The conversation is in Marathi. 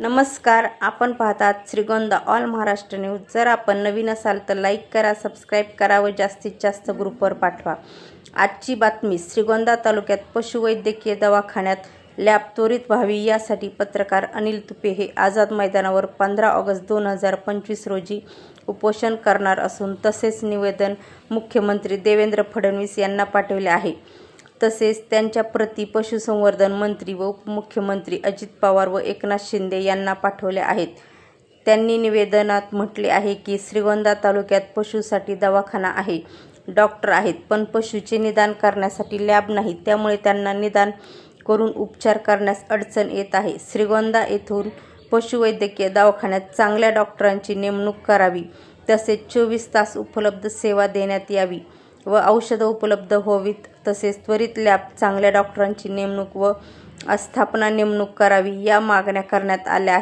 नमस्कार आपण पाहतात श्रीगोंदा ऑल महाराष्ट्र न्यूज जर आपण नवीन असाल तर लाईक करा सबस्क्राईब करा व जास्तीत जास्त ग्रुपवर पाठवा. आजची बातमी श्रीगोंदा तालुक्यात पशुवैद्यकीय दवाखान्यात लॅब त्वरित व्हावी यासाठी पत्रकार अनिल तुपे हे आझाद मैदानावर पंधरा ऑगस्ट दोन हजार पंचवीस रोजी उपोषण करणार असून तसेच निवेदन मुख्यमंत्री देवेंद्र फडणवीस यांना पाठवले आहे. तसेच त्यांच्या प्रती पशुसंवर्धन मंत्री व उपमुख्यमंत्री अजित पवार व एकनाथ शिंदे यांना पाठवले आहेत. त्यांनी निवेदनात म्हटले आहे की श्रीगोंदा तालुक्यात पशुसाठी दवाखाना आहे डॉक्टर आहेत पण पशुचे निदान करण्यासाठी लॅब नाही त्यामुळे त्यांना निदान करून उपचार करण्यास अडचण येत आहे. श्रीगोंदा येथून पशुवैद्यकीय दवाखान्यात चांगल्या डॉक्टरांची नेमणूक करावी तसेच चोवीस तास उपलब्ध सेवा देण्यात यावी. व औषधं उपलब्ध व्हावीत तसेच त्वरित लॅब चांगल्या डॉक्टरांची नेमणूक व आस्थापना नेमणूक करावी या मागण्या करण्यात आल्या